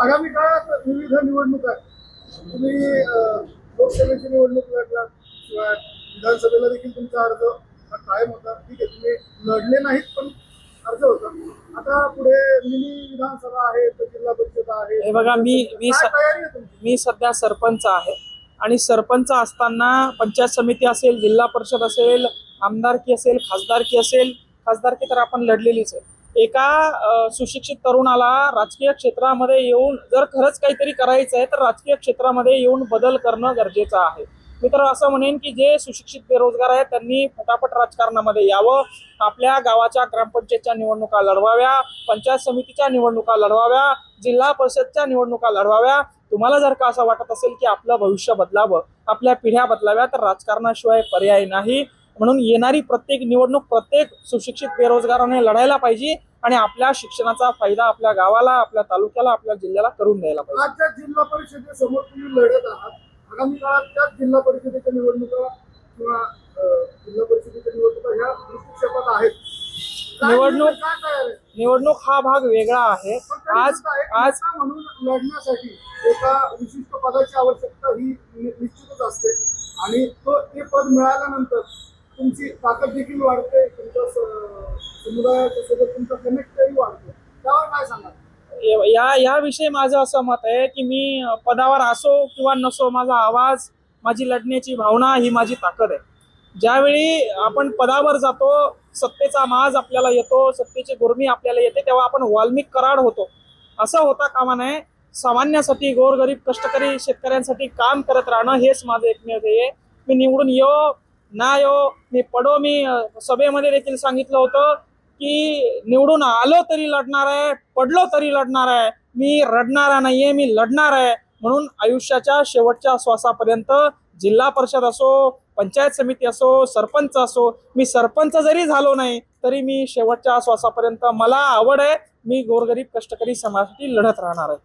आगामी काळात विविध निवडणुका. तुम्ही लोकसभेची निवडणूक लढला शिवाय विधानसभेला देखील तुमचा अर्ज हा कायम होता. ठीक आहे तुम्ही लढले नाहीत पण अर्ज होता. आता पुढे मिनी विधानसभा आहे तर जिल्हा परिषद आहे. हे बघा, मी- मी मी सध्या सरपंच आहे. आणि सरपंच असताना पंचायत समिती असेल जिल्हा परिषद असेल आमदारकी असेल खासदारकी असेल खासदारकी तर आपण लढलेलीच आहे. एका सुशिक्षित तरुणाला राजकीय क्षेत्रामध्ये येऊन जर खरंच काहीतरी करायचं आहे तर राजकीय क्षेत्रामध्ये येऊन बदल करणं गरजेचं आहे. मी तर असं म्हणेन की जे सुशिक्षित बेरोजगार आहेत त्यांनी फटाफट राजकारणामध्ये यावं. आपल्या गावाच्या ग्रामपंचायतच्या निवडणुका लढवाव्या पंचायत समितीच्या निवडणुका लढवाव्या जिल्हा परिषदच्या निवडणुका लढवाव्या. तुम्हाला जर का असं वाटत असेल की आपलं भविष्य बदलावं आपल्या पिढ्या बदलाव्या तर राजकारणाशिवाय पर्याय नाही. म्हणून येणारी प्रत्येक निवडणूक प्रत्येक सुशिक्षित बेरोजगाराने लढायला पाहिजे आणि आपल्या शिक्षणाचा फायदा आपल्या गावाला आपल्या तालुक्याला आपल्या जिल्ह्याला करून द्यायला पाहिजे. आजच्या जिल्हा परिषदेसमोर तुम्ही लढत आहात. आगामी काळात त्याच जिल्हा परिषदेच्या निवडणुका किंवा अं, जिल्हा परिषदेच्या निवडणुका ह्या दृष्टिक्षेपात आहेत. काय निवडणूक- काय तयार आहे? निवडणूक हा भाग वेगळा आहे. पण तरी आज सुद्धा एक आज नेता म्हणून लढण्यासाठी एका विशिष्ट पदाची आवश्यकता ही नि- निश्चितच असते. आणि तो ते पद मिळाल्यानंतर तुमची ताकद देखील वाढते तुमच्या समुदायाच्या सोबत तुमचा कनेक्टही वाढतो. त्यावर काय सांगा या याविषयी माझं असं मत आहे की मी पदावर असो किंवा नसो माझा आवाज माझी लढण्याची भावना ही माझी ताकद आहे. ज्यावेळी आपण पदावर जातो सत्तेचा माज आपल्याला येतो सत्तेची गुरमी आपल्याला येते तेव्हा आपण वाल्मिक कराड होतो. असं होता कामा नये. सामान्यासाठी गोरगरीब कष्टकरी शेतकऱ्यांसाठी काम करत राहणं हेच माझं एकमेव ध्येय आहे. मी निवडून येऊ ना यो हो, मी पडो मी सभेमध्ये देखील सांगितलं होतं की निवडून आलो तरी लढणार आहे पडलो तरी लढणार आहे. मी रडणारा नाहीये मी लढणार आहे. म्हणून आयुष्याच्या शेवटच्या श्वासापर्यंत जिल्हा परिषद असो पंचायत समिती असो सरपंच असो मी सरपंच जरी झालो नाही तरी मी शेवटच्या श्वासापर्यंत मला आवड आहे. मी गोरगरीब कष्टकरी समाजासाठी लढत राहणार आहे.